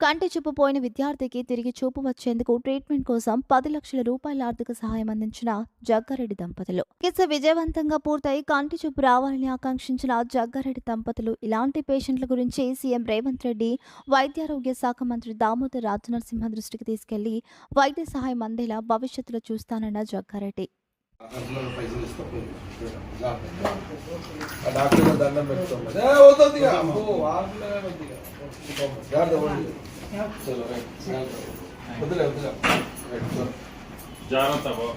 కంటి చూపు పోయిన విద్యార్థికి తిరిగి చూపు వచ్చేందుకు ట్రీట్మెంట్ కోసం పది లక్షల రూపాయల ఆర్థిక సహాయం అందించిన జగ్గారెడ్డి దంపతులు. చికిత్స విజయవంతంగా పూర్తయి కంటి చూపు రావాలని ఆకాంక్షించిన జగ్గారెడ్డి దంపతులు ఇలాంటి పేషెంట్ల గురించి సీఎం రేవంత్ రెడ్డి వైద్యారోగ్య శాఖ మంత్రి దామోదర్ రాజనరసింహ దృష్టికి తీసుకెళ్ళి వైద్య సహాయం అందేలా భవిష్యత్తులో చూస్తానన్న జగ్గారెడ్డి. అందులో పైసలు ఇస్తా పోయి. ఆ డాక్టర్ గారు దండం పెట్టుకోమని. ఏ, వద్దొద్దు ఇక. అమ్మో, ఆటలే వద్దు ఇక. జాగ్రత్త పోండి. చలో, రైట్. జాగ్రత్త. వద్దులే, వద్దులే. రైట్, చలో. జాగ్రత్త బాబు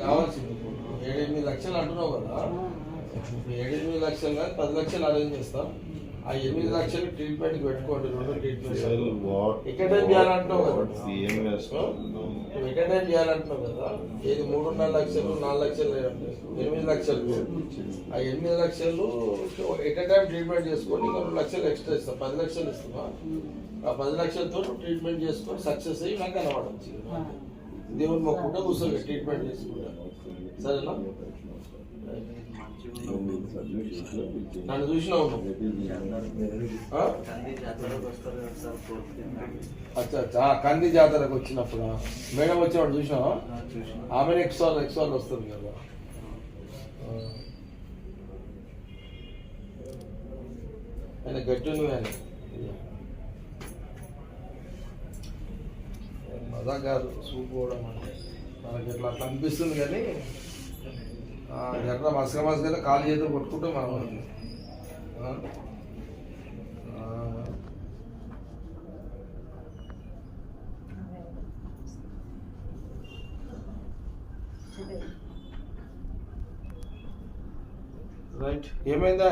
కావాల్సింది. ఏడెనిమిది లక్షలు అంటున్నావు కదా. ఏడెనిమిది లక్షలు కాదు పది లక్షలు అరేంజ్ చేస్తాం. ఆ ఎనిమిది లక్షలు ట్రీట్మెంట్ పెట్టుకోండి రెండు ట్రీట్మెంట్ ఎక్కడ చేయాలంటున్నావు కదా. ఎక్కడ చేయాలంటున్నావు కదా ఏది మూడున్నర లక్షలు నాలుగు లక్షలు ఎనిమిది లక్షలు. ఆ ఎనిమిది లక్షలు ఎట్ టైం ట్రీట్మెంట్ చేసుకొని రెండు లక్షలు ఎక్స్ట్రా ఇస్తాం. పది లక్షలు ఇస్తున్నా. ఆ పది లక్షలతో ట్రీట్మెంట్ చేసుకొని సక్సెస్ అయ్యి నాకు కనబడచ్చు. దేవుని మొక్కుంటే కూర్చోండి ట్రీట్మెంట్ చేసుకుంటా సరేనా? నన్ను చూసినా అచ్చా అచ్చా. కంది జాతరకు వచ్చినప్పుడు మేడం వచ్చేవాడు చూసినావా? ఆమె ఎక్స్వాల్ వాళ్ళు వస్తుంది కదా. ఆయన గట్టి నువ్వు మజా కాదు సూప్ పోవడం అంటే మనకి ఇట్లా అట్లా అనిపిస్తుంది కానీ ఎట్లా మసక మసక కాలు చేతులు కొట్టుకుంటే మనం. రైట్ ఏమైందా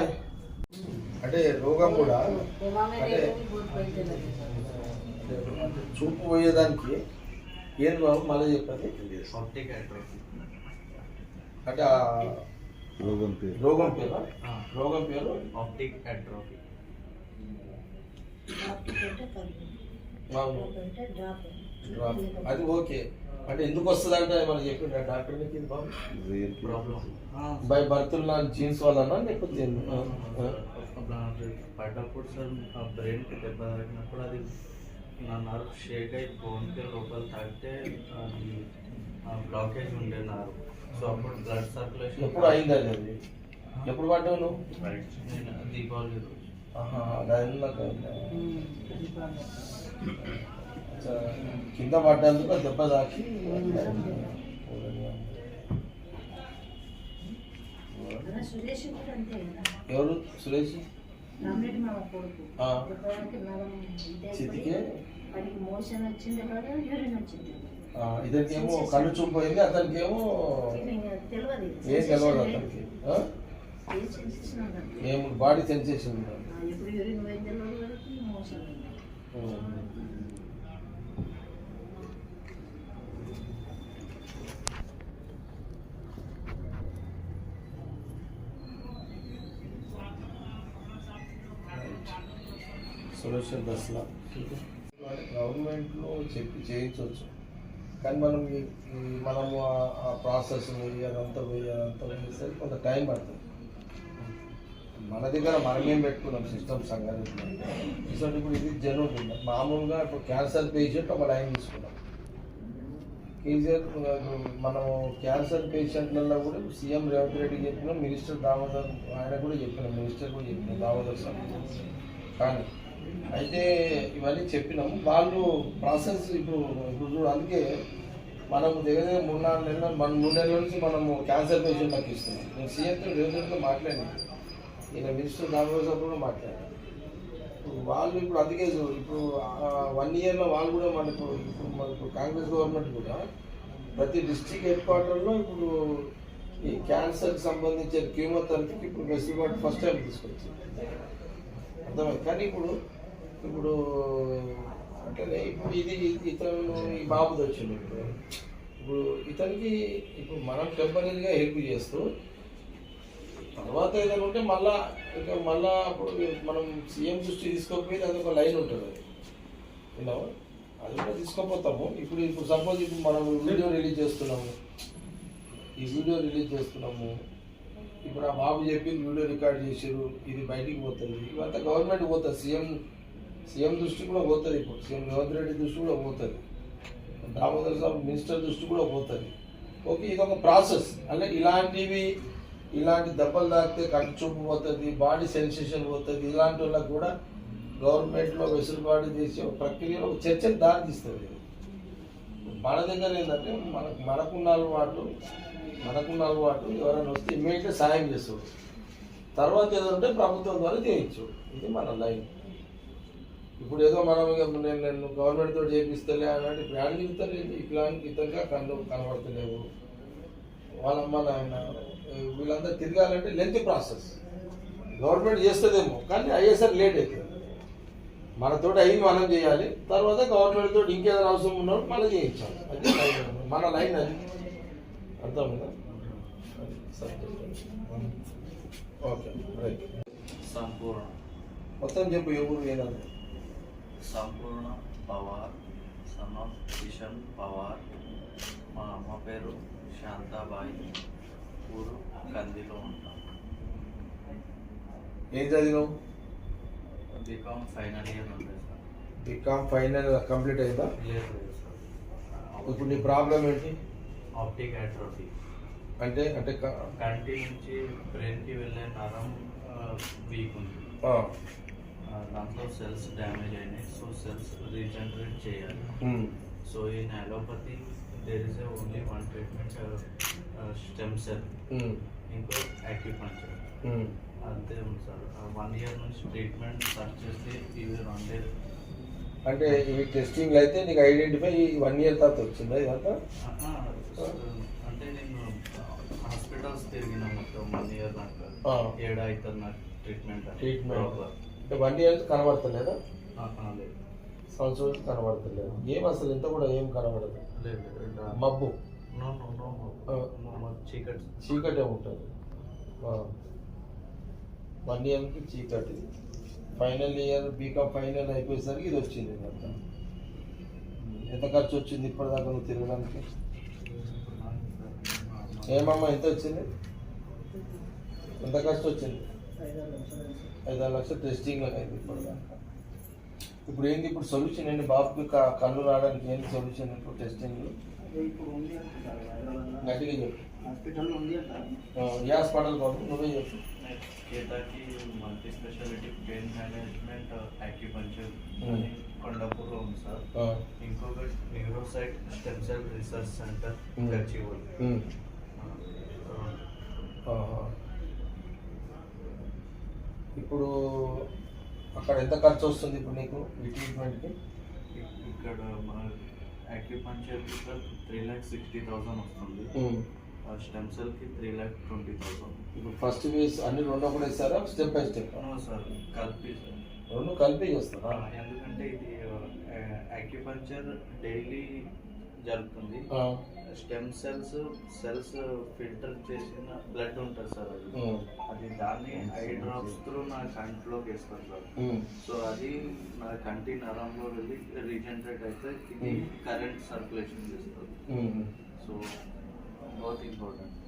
అంటే రోగం కూడా అంటే చూపు పోయేదానికి ఏం బాబు మళ్ళీ చెప్పండి. అంటే రోగం పేరు. రోగం పేరు? రోగం పేరు? Optic atrophy. అది ఓకే. అంటే ఎందుకు వస్తుంది అంటే మనకి చెప్పిండ డాక్టర్ మీకు ఇది బాబు. బై బర్త్ నా జీన్స్ వలన లేకపోతే. పడ్డప్పుడు సార్ బ్రెయిన్కి దెబ్బ తగినప్పుడు అది నా నర్వ్ షేక్ అయి బోన్కి లోపల తాగితే అది బ్లాకేజ్ ఉండే నర్వ్ సో అప్పుడు బ్లడ్ సర్క్యులేషన్ ఎప్పుడు అయింది అది? అది? ఎప్పుడు పడ్డావు నువ్వు? నేను దీపావళి రోజు. కింద పడ్డందుకు ఆ దెబ్బ తాకి. ఎవరు? సురేష్? చితికే? మోషన్ వచ్చింది కదా యూరిన్ వచ్చింది. ఆ, ఇతనికేమో కళ్ళు చూపు పోయింది అతనికి ఏమో ఏం తెలియదు అతనికి. ఆ? లేదు. ఏం sensation ఉండదు. ఏం బాడీ సెన్సేషన్ ఆ, ఎప్పుడు యూరిన్ పోయింది తెలియదు వరకు మోషన్ ఉంది. సొల్యూషన్ బస్లా గవర్నమెంట్లో చెప్పి చేయించవచ్చు. కానీ మనం మనము ఆ- ప్రాసెస్ పోయి అదంతా పోయి అదంతా పోయేసరికి కొంత టైం పడుతుంది. మన దగ్గర మనమేం పెట్టుకున్నాం సిస్టమ్ సంగతి సో ఇప్పుడు ఇది జరుగుతుంది మామూలుగా ఇప్పుడు క్యాన్సర్ పేషెంట్ ఒక లైన్ తీసుకున్నాం. కేసీఆర్ మనం క్యాన్సర్ పేషెంట్లలో కూడా సీఎం రేవంత్ రెడ్డి చెప్పిన మినిస్టర్ దామోదర్ ఆయన కూడా చెప్పిన మినిస్టర్ కూడా చెప్పిన దామోదర్ సార్. కానీ అయితే ఇవన్నీ చెప్పినాం. వాళ్ళు ప్రాసెస్ ఇప్పుడు ఇప్పుడు చూడు అందుకే మనం దగ్గర దగ్గర మూడు నాలుగు నెలల మన మూడు నెలల నుంచి మనము క్యాన్సర్ పేషెంట్లకు ఇస్తున్నాం. నేను సీఎంతో రేవంత్తో మాట్లాడాను. ఈయన మినిస్టర్ దామోదర్ కూడా మాట్లాడాను ఇప్పుడు వాళ్ళు ఇప్పుడు అందుకే ఇప్పుడు వన్ ఇయర్లో వాళ్ళు కూడా మనకు ఇప్పుడు మనకు కాంగ్రెస్ గవర్నమెంట్ కూడా ప్రతి డిస్ట్రిక్ట్ హెడ్ క్వార్టర్లో ఇప్పుడు ఈ క్యాన్సర్కి సంబంధించిన క్యూమోథెరపీకి ఇప్పుడు వెసులుబాటు ఫస్ట్ టైం తీసుకొచ్చింది. అర్థమైంది? కానీ ఇప్పుడు ఇప్పుడు అంటే ఇప్పుడు ఇది ఇతను ఈ బాబుది వచ్చింది ఇప్పుడు. ఇప్పుడు ఇతనికి ఇప్పుడు మనం టెంపరీగా హెల్ప్ చేస్తూ తర్వాత ఏదైనా ఉంటే మళ్ళా ఇంకా మళ్ళా అప్పుడు మనం సీఎం దృష్టి తీసుకోకపోతే అది ఒక లైన్ ఉంటుంది. అది అది కూడా తీసుకోపోతాము. ఇప్పుడు ఇప్పుడు సపోజ్ ఇప్పుడు మనం వీడియో రిలీజ్ చేస్తున్నాము. ఈ వీడియో రిలీజ్ చేస్తున్నాము. ఇప్పుడు ఆ బాబు చెప్పి వీడియో రికార్డ్ చేసారు ఇది బయటికి పోతుంది. ఇవంతా గవర్నమెంట్ పోతుంది. సీఎం సీఎం దృష్టి కూడా పోతుంది ఇప్పుడు. సీఎం రేవంత్ రెడ్డి దృష్టి కూడా పోతుంది. దామోదర్ సాబ్ మినిస్టర్ దృష్టి కూడా పోతుంది. ఓకే ఇది ఒక ప్రాసెస్. అంటే ఇలాంటివి ఇలాంటి దెబ్బలు తాకితే కంటి చూపు పోతుంది బాడీ సెన్సేషన్ పోతుంది ఇలాంటి వాళ్ళకి కూడా గవర్నమెంట్లో వెసులుబాటు చేసే ఒక ప్రక్రియలో ఒక చర్చకు దారి తీస్తుంది. మన దగ్గర ఏంటంటే మనకు మనకున్న అలవాటు మనకున్న అలవాటు ఎవరైనా వస్తే ఇమ్మీడియట్గా సాయం చేస్తాడు తర్వాత ఏదంటే ప్రభుత్వం ద్వారా చేయించు. ఇది మన లైఫ్ ఇప్పుడు ఏదో మనం ఇక నేను నేను గవర్నమెంట్ తోటి చేపిస్తలే అన్నట్టు ఇప్పుడు యాడ్ తిరుగుతలేదు ఇట్లాంటి ఇతరుగా కన్ను కనబడతలేవు. వాళ్ళమ్మ నాయన వీళ్ళంతా తిరగాలంటే లెంత్ ప్రాసెస్ గవర్నమెంట్ చేస్తుందేమో కానీ అయ్యేసరికి లేట్ అవుతుంది మనతోటి అయ్యి మనం చేయాలి. తర్వాత గవర్నమెంట్ తోటి ఇంకేదైనా అవసరం ఉన్నప్పుడు మనం చేయించాలి. అది మన లైన్ అది. అర్థమైందా? Okay right. సంపూర్ణ. మొత్తం చెప్పు ఎవరు ఏదన్నా సంపూర్ణ పవార్ సన్ ఆఫ్ కిషన్ పవార్. మా అమ్మ పేరు శాంతాబాయి. ఊరు కందిలో ఉంటాం. ఏం చదివినావు? బీకామ్ ఫైనల్ ఇయర్ ఉంది సార్. బీకామ్ ఫైనల్ కంప్లీట్ అయిందా? లేదు సార్. ఇప్పుడు నీ ప్రాబ్లం ఏంటి? Optic atrophy. అంటే అంటే కంటి నుంచి బ్రెయిన్కి వెళ్ళే నరం వీక్ ఉంది. దాంట్లో సెల్స్ డ్యామేజ్ అయినాయి సో సెల్స్ రీజనరేట్ చేయాలి ఉమ్, so in allopathy there is only one treatment stem cell um, ఇంకో యాక్యుపంచర్ ఉమ్. అంతే ఉంది సార్ వన్ ఇయర్ నుంచి ట్రీట్మెంట్ సర్చ్ చేస్తే ఇవి రెండే అంటే ఈ టెస్టింగ్ అయితే నీకు ఐడెంటిఫై వన్ ఇయర్ తర్వాత వచ్చిందా ఇదంతా ఆహా, అంటే నేను హాస్పిటల్స్ తిరిగిన మొత్తం వన్ ఇయర్ నాకు ఆ. ఏడా అవుతుంది నాకు ట్రీట్మెంట్ ట్రీట్మెంట్ అంటే వన్ ఇయర్ కనబడతలేదా? లేదు సంవత్సరం కనబడతలేదు? ఏం అసలు ఇంత కూడా ఏం కనబడదు? లేదు మబ్బు. చీకటి. చీకటే ఉంటుంది. వన్ ఇయర్కి చీకటి. ఫైనల్ ఇయర్ బీకామ్ ఫైనల్ అయిపోయేసరికి ఇది వచ్చింది ఎంత ఖర్చు వచ్చింది ఇప్పటిదాకా నువ్వు తిరగడానికి? ఏమమ్మా ఎంత వచ్చింది? ఎంత ఖర్చు వచ్చింది? ఐదారు లక్షలు టెస్టింగ్ అనేది ఇప్పటిదాకా ఇప్పుడు ఏంది ఇప్పుడు సొల్యూషన్ ఏంటి బాబుకి క- కళ్ళు రావడానికి ఏంటి సొల్యూషన్ ఇప్పుడు టెస్టింగ్ ఇప్పుడు. గట్టిగా చెప్పు. హాస్పిటల్లో ఉంది ఏ హాస్పిటల్ బాబు నువ్వే చెప్పు. Multi speciality pain management acupuncture. అని కొండాపూర్లో ఉంది సార్. ఆ, ఇంకొకటి Neurocyte stem cell research centre. Gachibowli. ఇప్పుడు అక్కడ ఎంత ఖర్చు వస్తుంది ఇప్పుడు నీకు ఈ ట్రీట్మెంట్కి ఇక్కడ మన acupuncture three lakh sixty thousand వస్తుంది. స్టెమ్ సెల్కి త్రీ ల్యాక్ ట్వంటీ థౌసండ్ ఇప్పుడు ఫస్ట్ వేస్ అన్ని రెండు ఒకటి ఇస్తారా? స్టెప్ బై స్టెప్ సార్ కలిపి సార్ రెండు కలిపి చేస్తారా? ఎందుకంటే ఇది యాక్యుపంచర్ డైలీ జరుగుతుంది. స్టెమ్ సెల్స్ సెల్స్ ఫిల్టర్ చేసిన బ్లడ్ ఉంటుంది సార్ అది. అది దాన్ని ఐ డ్రాప్స్ త్రూ నా కంటిలోకి వేస్తారు సార్. సో అది నా కంటి నరంలో వెళ్ళి రీజనరేట్ అయితే ఇది. కరెంట్ సర్క్యులేషన్ చేస్తుంది. ఉమ్. So both important.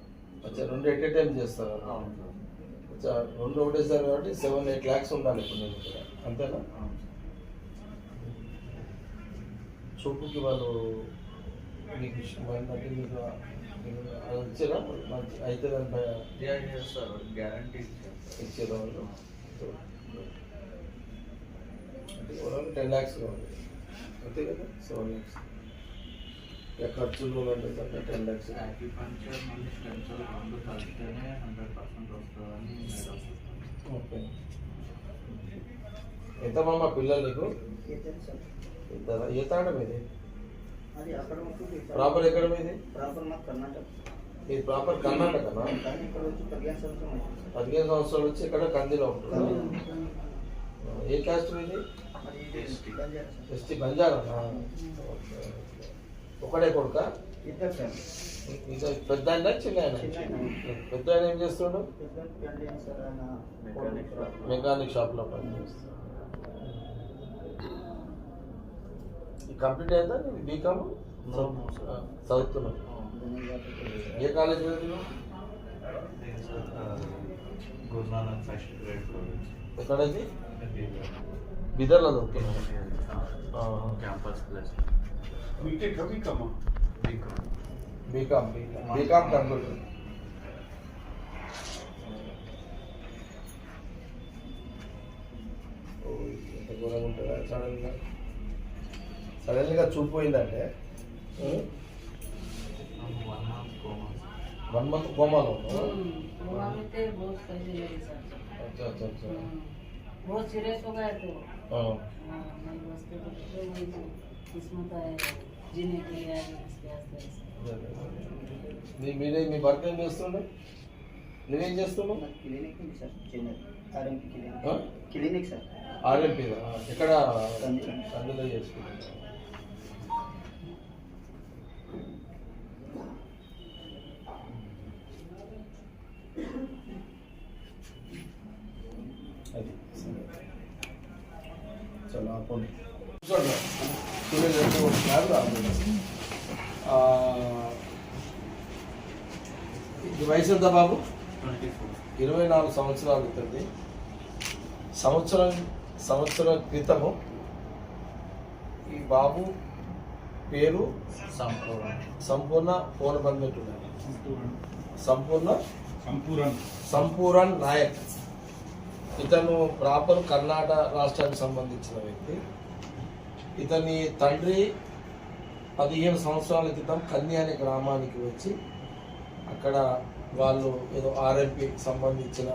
రెండు ఎట్ ఏ టైం చేస్తారా? అవును సార్. రెండు ఒకటేసారి కాబట్టి సెవెన్ ఎయిట్ ల్యాక్స్ ఉండాలి ఇప్పుడు నేను ఇక్కడ. అంతేనా? చూపుకి వాళ్ళు మీకు అంటే మీకు మీకు అది వచ్చారా మంచి అయితే దాని సార్ గ్యారంటీ ఇచ్చారా వాళ్ళు అంటే టెన్ ల్యాక్స్ కావాలి అంతే కదా? సెవెన్ ల్యాక్స్ ఇక ఖర్చులు అంటే టెన్ ల్యాక్స్ యాక్యుపంచర్ మళ్ళీ స్టెమ్ సెల్ రెండు కలిస్తేనే హండ్రెడ్ పర్సెంట్ వస్తుందని ఓకే. ఎంత మామ పిల్లలు నీకు? ఇద్దరా ఏ తాండ మీది ప్రాపర్ ఎక్కడ మీది? ప్రాపర్ మాకు కర్ణాటక. ఇది ప్రాపర్ కర్ణాటకనా? వచ్చి పదిహేను సంవత్సరాలు వచ్చి ఇక్కడ కందిలో ఉంటుంది. ఏ క్యాస్ట్ మీది? అది ఎస్టీ. బంజారా ఒకడే కొడుక? ఇంకా పెద్ద ఆయన చిన్న ఆయన. పెద్ద ఆయన ఏం ఆయన మెకానిక్ షాప్ మెకానిక్ షాప్లో పనిచేస్తాడు. ఈ కంప్లీట్ అయిందా నీది బీకామ్ No, no, sir. చదువుతున్నావు ఏ కాలేజ్ చదివినావు గురునానక్ ఫస్ట్ గ్రేడ్ ఎక్కడది? బిదర్లో చదువుతున్నావు. Campus plus. BTech బీకమ్మా BCom BCom BCom BCom computer. ఓ, ఎంత ఘోరంగా ఉంటుందా? సడన్గా. సడన్గా చూపోయిందంటే one month coma one month కోమాలో ఉన్నావా? वहाँ में थे बहुत पैसे लगे सर అచ్చా అచ్చా అచ్చా बहुत सीरियस हो गया तो ఆ. हाँ, मैं बस के तो वही जो किस्मत आएगा जीने के लिए आएगा इसके आस्ते आस्ते మీ మీరే మీ భర్త ఏం చేస్తుండే నువ్వేం చేస్తున్నావు క్లినిక్ ఉంది సార్ చిన్న ఆర్ఎంపీ క్లినిక్ ఆ? క్లినిక్ సార్ ఆర్ఎంపీ ఎక్కడ కందిలో. కందులో ఇది వయసు ఎంత బాబు? ఇరవై నాలుగు సంవత్సరాల క్రితం సంవత్సరం సంవత్సరం క్రితము ఈ బాబు పేరు సంపూర్ణ. సంపూర్ణ పెట్టున్నారు సంపూర్ణ. సంపూరన్ సంపూరన్ నాయక్. ఇతను ప్రాపర్ కర్ణాటక రాష్ట్రానికి సంబంధించిన వ్యక్తి. ఇతని తండ్రి పదిహేను సంవత్సరాల క్రితం కన్య అనే గ్రామానికి వచ్చి అక్కడ వాళ్ళు ఏదో ఆర్ఎంపీ సంబంధించిన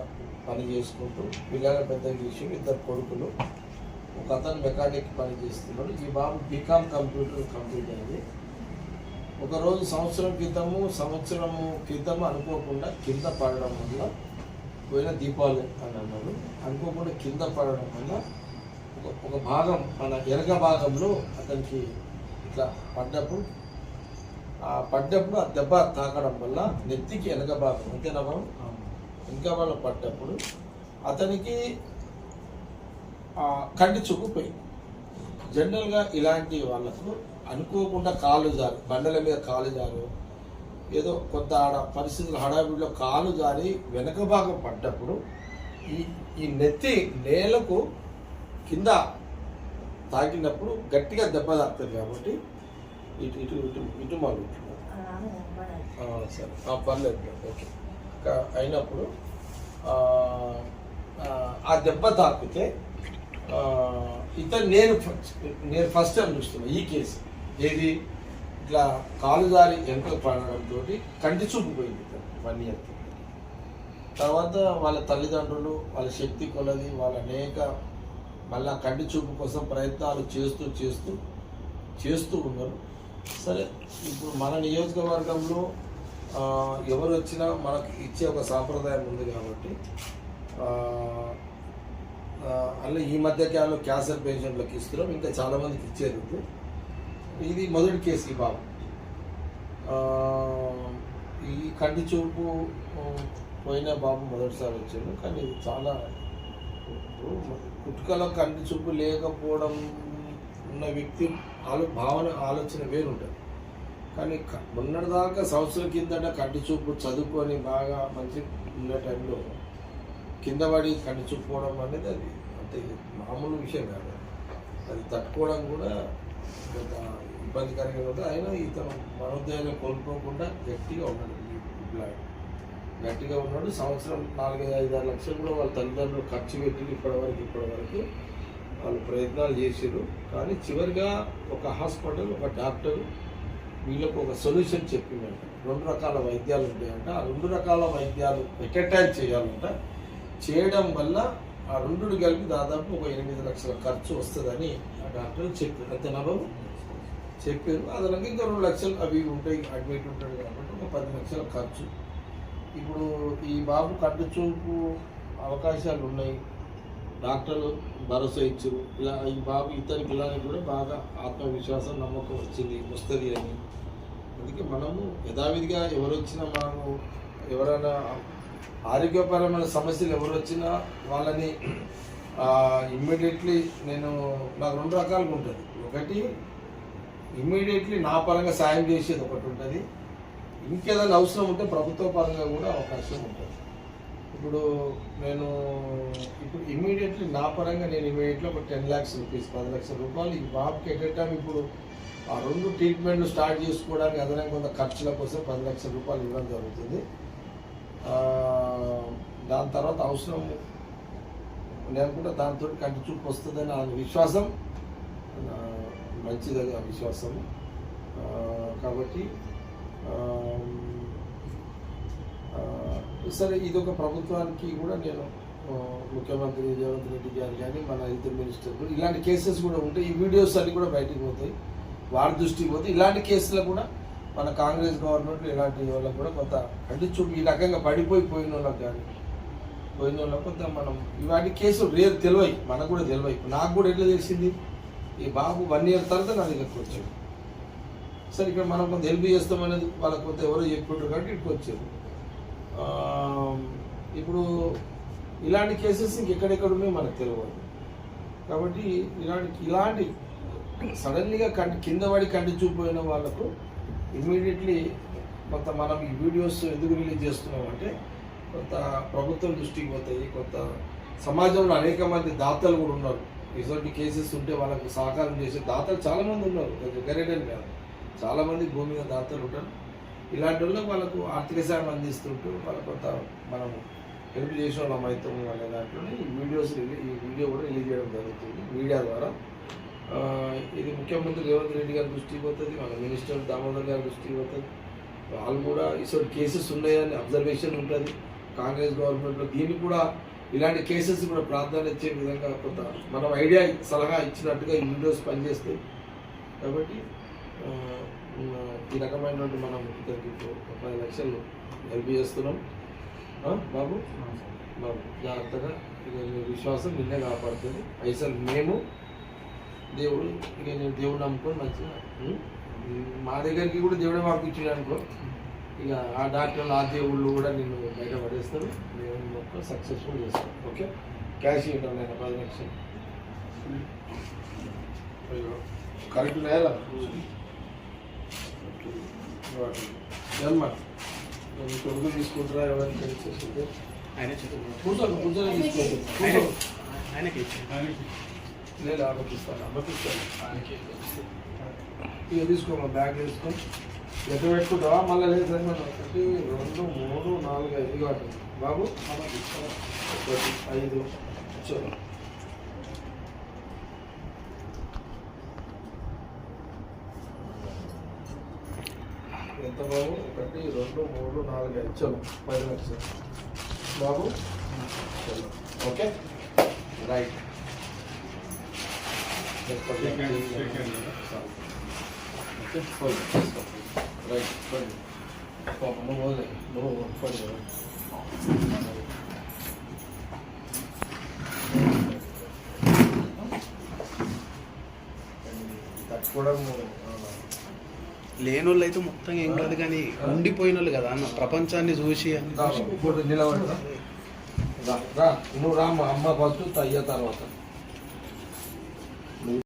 పని చేసుకుంటూ పిల్లల పెద్ద చేసి ఇద్దరు కొడుకులు ఒక అతను మెకానిక్ పని చేస్తున్నాడు. ఈ బాబు బీకామ్ కంప్యూటర్ కంప్లీట్ అయింది ఒకరోజు సంవత్సరం క్రితము సంవత్సరము క్రితము అనుకోకుండా కింద పడడం వల్ల పోయిన దీపావళి అని అన్నాడు అనుకోకుండా కింద పడడం వల్ల ఒక ఒక భాగం మన ఎనక భాగంలో అతనికి ఇట్లా పడ్డప్పుడు ఆ పడ్డప్పుడు ఆ దెబ్బ తాకడం వల్ల నెత్తికి వెనక భాగం అంతేనా బాబు? ఇంకా వాళ్ళు పడ్డప్పుడు అతనికి కంటి చూపు పోయింది. జనరల్గా ఇలాంటి వాళ్ళకు అనుకోకుండా కాలు జారు బండల మీద కాలు జారు ఏదో కొంత ఆడ పరిస్థితులు హడావిడిలో కాలు జారి వెనక భాగం పడ్డప్పుడు ఈ ఈ నెత్తి నేలకు కింద తాకినప్పుడు గట్టిగా దెబ్బ తాకుతుంది కాబట్టి ఇటు ఇటు ఇటు ఇటు ఆ, సరే. పర్లేదు ఓకే. అయినప్పుడు ఆ, దెబ్బ తాకితే ఇతను నేను నేను ఫస్ట్ టైం చూస్తున్నా ఈ కేసు. ఏది? ఇట్లా కాలు జారి వెనక పడడంతో కంటి చూపు పోయింది వన్ ఇయర్ తర్వాత వాళ్ళ తల్లిదండ్రులు వాళ్ళ శక్తి కొలది వాళ్ళ అనేక మళ్ళా కంటి చూపు కోసం ప్రయత్నాలు చేస్తూ చేస్తూ చేస్తూ ఉన్నారు. సరే ఇప్పుడు మన నియోజకవర్గంలో ఎవరు వచ్చినా మనకు ఇచ్చే ఒక సాంప్రదాయం ఉంది కాబట్టి అలా ఈ మధ్య కాలంలో క్యాన్సర్ పేషెంట్లకు ఇస్తున్నాం. ఇంకా చాలామందికి ఇచ్చేది ఇది మొదటి కేసు ఈ బాబు. ఈ కంటి చూపు పోయిన బాబు మొదటిసారి వచ్చాడు కానీ ఇది చాలా ఇప్పుడు కంటి చూపు లేకపోవడం ఉన్న వ్యక్తి ఆలో భావన ఆలోచన వేరుంటుంది. కానీ ఉన్నదాకా మొన్నటిదాకా సంవత్సరం కిందట కంటి చూపు చదువుకొని బాగా మంచి ఉన్న టైంలో కింద పడి కంటి చూపు పోవడం అనేది అది అంటే మామూలు విషయం కాదు. అది తట్టుకోవడం కూడా కొంత ఇబ్బందికరంగా కలిగిన అయినా ఇతను మనోద్యోగం కోల్పోకుండా గట్టిగా ఉన్నాడు పిల్లాడు గట్టిగా ఉన్నాడు. సంవత్సరం నాలుగైదు ఐదు ఆరు లక్షలు కూడా వాళ్ళ తల్లిదండ్రులు ఖర్చు పెట్టి ఇప్పటివరకు ఇప్పటివరకు వాళ్ళు ప్రయత్నాలు చేశారు కానీ చివరిగా ఒక హాస్పిటల్ ఒక డాక్టర్ వీళ్ళకు ఒక సొల్యూషన్ చెప్పిందంట. రెండు రకాల వైద్యాలు ఉంటాయంట. ఆ రెండు రకాల వైద్యాలు ఎట్ టైం చేయాలంట. చేయడం వల్ల ఆ రెండు కలిపి దాదాపు ఒక ఎనిమిది లక్షల ఖర్చు వస్తుందని ఆ డాక్టర్ చెప్పారు. అంతేనా బాబు? చెప్పారు. అదనంగా ఇంకా రెండు లక్షలు అవి ఉంటాయి అడ్మిట్ ఉంటాడు కాబట్టి ఒక పది లక్షల ఖర్చు. ఇప్పుడు ఈ బాబు కంటి చూపు అవకాశాలు ఉన్నాయి. డాక్టర్లు భరోసా ఇచ్చారు. ఇలా ఈ బాబు ఇతని పిల్లలకి కూడా బాగా ఆత్మవిశ్వాసం నమ్మకం వచ్చింది వస్తుంది అని. అందుకే మనము యథావిధిగా ఎవరు వచ్చినా మనము ఎవరైనా ఆరోగ్యపరమైన సమస్యలు ఎవరు వచ్చినా వాళ్ళని ఇమ్మీడియట్లీ నేను నాకు రెండు రకాలుగా ఉంటుంది. ఒకటి ఇమీడియట్లీ నా పరంగా సాయం చేసేది ఒకటి ఉంటుంది. ఇంకేదైనా అవసరం ఉంటే ప్రభుత్వ పరంగా కూడా అవకాశం ఉంటుంది. ఇప్పుడు నేను ఇప్పుడు ఇమ్మీడియట్లీ నా పరంగా నేను ఇమీడియట్లీ ఒక టెన్ ల్యాక్స్ రూపీస్ పది లక్షల రూపాయలు ఈ బాబుకి ఎట్ టైం ఇప్పుడు ఆ రెండు ట్రీట్మెంట్లు స్టార్ట్ చేసుకోవడానికి అదనంగా కొంత ఖర్చుల కోసం పది లక్షల రూపాయలు ఇవ్వడం జరుగుతుంది. దాని తర్వాత అవసరం నేను కూడా దాంతో కంటి చూపు వస్తుందని నా విశ్వాసం. మంచిదని ఆ విశ్వాసం కాబట్టి సరే ఇది ఒక ప్రభుత్వానికి కూడా నేను ముఖ్యమంత్రి రేవంత్ రెడ్డి గారు కానీ మన హెల్త్ మినిస్టర్ కూడా ఇలాంటి కేసెస్ కూడా ఉంటాయి. ఈ వీడియోస్ అన్నీ కూడా బయటికి పోతాయి. వారి దృష్టికి పోతే ఇలాంటి కేసులు కూడా మన కాంగ్రెస్ గవర్నమెంట్ ఇలాంటి వాళ్ళకి కూడా కొంత అంటే చూపు ఈ రకంగా పడిపోయి పోయిన వాళ్ళకి కానీ పోయిన వాళ్ళకి కొంత మనం ఇలాంటి కేసులు రేపు తెలివై మనకు కూడా తెలివై. నాకు కూడా ఎట్లా తెలిసింది? ఈ బాబు వన్ ఇయర్ తర్వాత నా దగ్గరకు వచ్చాడు. సరే ఇక్కడ మనం కొంత హెల్ప్ చేస్తామనేది వాళ్ళకి కొంత ఎవరో చెప్పుకుంటారు కాబట్టి ఇక్కడికి వచ్చారు. ఇప్పుడు ఇలాంటి కేసెస్ ఇంకెక్కడెక్కడ ఉన్నాయి మనకు తెలియదు కాబట్టి ఇలాంటి ఇలాంటి సడన్లీగా కంటి కింద పడి కంటి చూపోయిన వాళ్ళకు ఇమీడియట్లీ కొంత మనం ఈ వీడియోస్ ఎందుకు రిలీజ్ చేస్తున్నాం అంటే కొంత ప్రభుత్వం దృష్టికి పోతాయి కొంత సమాజంలో అనేక మంది దాతలు కూడా ఉన్నారు. ఇటువంటి కేసెస్ ఉంటే వాళ్ళకు సహకారం చేసే దాతలు చాలామంది ఉన్నారు. గరేడని కాదు చాలామంది భూమి మీద దాతలు ఉంటారు. ఇలాంటి వాళ్ళకి వాళ్ళకు ఆర్థిక సాయం అందిస్తుంటూ వాళ్ళ కొంత మనం హెల్ప్ చేసిన వాళ్ళం అవుతాం అనే దాంట్లోనే ఈ వీడియోస్ రిలీ- ఈ వీడియో కూడా రిలీజ్ చేయడం జరుగుతుంది మీడియా ద్వారా. ఇది ముఖ్యమంత్రి రేవంత్ రెడ్డి గారి దృష్టికి పోతుంది మన మినిస్టర్ దామోదర్ గారి దృష్టికి పోతుంది. వాళ్ళు కూడా ఇటువంటి కేసెస్ ఉన్నాయని అబ్జర్వేషన్ ఉంటుంది. కాంగ్రెస్ గవర్నమెంట్లో దీన్ని కూడా ఇలాంటి కేసెస్ కూడా ప్రాధాన్యత ఇచ్చే విధంగా కొంత మనం ఐడియా సలహా ఇచ్చినట్టుగా ఈ వీడియోస్ పనిచేస్తాయి. కాబట్టి ఈ రకమైనటువంటి మనం ఇద్దరికి పది లక్షలు హెల్ప్ చేస్తున్నాం. బాబు? బాబు జాగ్రత్తగా ఇక విశ్వాసం నిన్నే కాపాడుతుంది. పైసలు మేము దేవుడు ఇక నేను దేవుడు నమ్ముకొని మంచిగా మా దగ్గరికి కూడా దేవుడే మాకు పంపించాడు అనుకో. ఇక ఆ డాక్టర్లు ఆ దేవుళ్ళు కూడా నిన్ను బయట పడేస్తారు. మేము మొత్తం సక్సెస్ఫుల్ చేస్తాం ఓకే క్యాష్ ఇవ్వడం నేను పది లక్షలు. కరెక్ట్ నేల ఏమ్మా నేను కొడుకు తీసుకుంటారా ఎవరైనా తెలిసేసింది? కూర్చోండి కూర్చొని తీసుకోండి. లేదు అమ్మకిస్తాను. అమ్మకిస్తాను ఇక తీసుకోమా బ్యాగ్ తీసుకో ఎక్కడ పెట్టుకుంటావా? మళ్ళీ లేదు ఒకటి రెండు మూడు నాలుగు ఐదు కాదు బాబు ఒకటి ఐదు చలో. ఎంత బాబు? ఒకటి రెండు మూడు నాలుగు ఐదు చలో. పది లక్షలు బాబు చలో. ఓకే? రైట్. రైట్ పాపం నువ్వు పోలే అయితే మొత్తం ఏం కాదు కానీ ఉండిపోయిన వాళ్ళు కదా అన్న ప్రపంచాన్ని చూసి నిలబడరా రా రా నువ్వు రా మా అమ్మ ఫస్ట్ తయ్య తర్వాత.